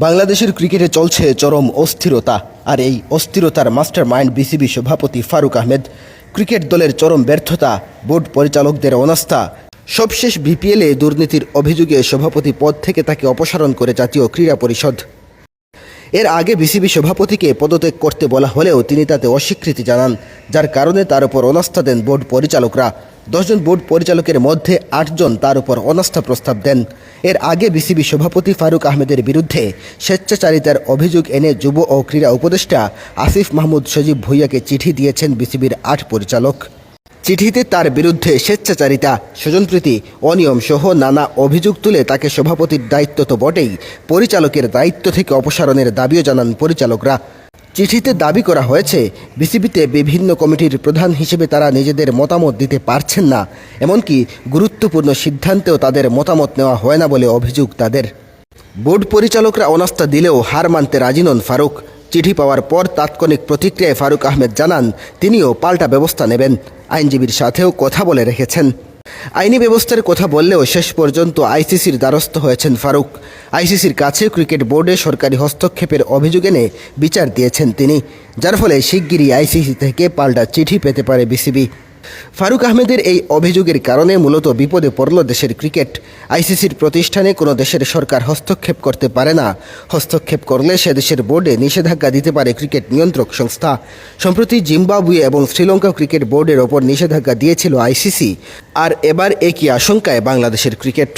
বাংলাদেশের ক্রিকেটে চলছে চরম অস্থিরতা, আর এই অস্থিরতার মাস্টার মাইন্ড বিসিবি সভাপতি ফারুক আহমেদ, ক্রিকেট দলের চরম ব্যর্থতা, বোর্ড পরিচালকদের অনাস্থা। সবশেষ বিপিএলে দুর্নীতির অভিযোগে সভাপতি পদ থেকে তাকে অপসারণ করে জাতীয় ক্রীড়া পরিষদ। এর আগে বিসিবি সভাপতিকে পদত্যাগ করতে বলা হলেও তিনি তাতে অস্বীকৃতি জানান, যার কারণে তার উপর অনাস্থা দেন বোর্ড পরিচালকরা। দশজন বোর্ড পরিচালকের মধ্যে আটজন তার উপর অনাস্থা প্রস্তাব দেন। এর আগে বিসিবি সভাপতি ফারুক আহমেদের বিরুদ্ধে স্বেচ্ছাচারিতার অভিযোগ এনে যুব ও ক্রীড়া উপদেষ্টা আসিফ মাহমুদ সজীব ভুইয়াকে চিঠি দিয়েছেন বিসিবির আট পরিচালক। চিঠিতে তার বিরুদ্ধে স্বেচ্ছাচারিতা, স্বজনপ্রীতি, অনিয়ম সহ নানা অভিযোগ তুলে তাকে সভাপতির দায়িত্ব তো বটেই, পরিচালকের দায়িত্ব থেকে অপসারণের দাবিও জানান পরিচালকরা। চিঠিতে দাবি করা হয়েছে, বিসিবিতে বিভিন্ন কমিটির প্রধান হিসেবে তারা নিজেদের মতামত দিতে পারছেন না, এমনকি গুরুত্বপূর্ণ সিদ্ধান্তেও তাদের মতামত নেওয়া হয় না বলে অভিযোগ তাদের। বোর্ড পরিচালকরা অনাস্থা দিলেও হার মানতে রাজি নন ফারুক। চিঠি পাওয়ার পর তাৎক্ষণিক প্রতিক্রিয়ায় ফারুক আহমেদ জানান, তিনিও পাল্টা ব্যবস্থা নেবেন। আইনজীবীর সাথেও কথা বলে রেখেছেন। আইনি ব্যবস্থার কথা বললেও শেষ পর্যন্ত আইসিসির দ্বারস্থ হয়েছেন ফারুক। আইসিসির কাছে ক্রিকেট বোর্ডে সরকারি হস্তক্ষেপের অভিযোগ এনে বিচার দিয়েছেন তিনি, যার ফলে শিগগিরই আইসিসি থেকে পাল্টা চিঠি পেতে পারে বিসিবি। ফারুক আহমেদের এই অভিযোগের কারণে মূলত বিপদে পড়ল দেশের ক্রিকেট। আইসিসির প্রতিষ্ঠানে কোনো দেশের সরকার হস্তক্ষেপ করতে পারে না। হস্তক্ষেপ করলে সে দেশের বোর্ডে নিষেধাজ্ঞা দিতে পারে ক্রিকেট নিয়ন্ত্রক সংস্থা। সম্প্রতি জিম্বাবুয়ে এবং শ্রীলঙ্কা ক্রিকেট বোর্ডের ওপর নিষেধাজ্ঞা দিয়েছিল আইসিসি। আর এবার একই আশঙ্কায় বাংলাদেশের ক্রিকেট।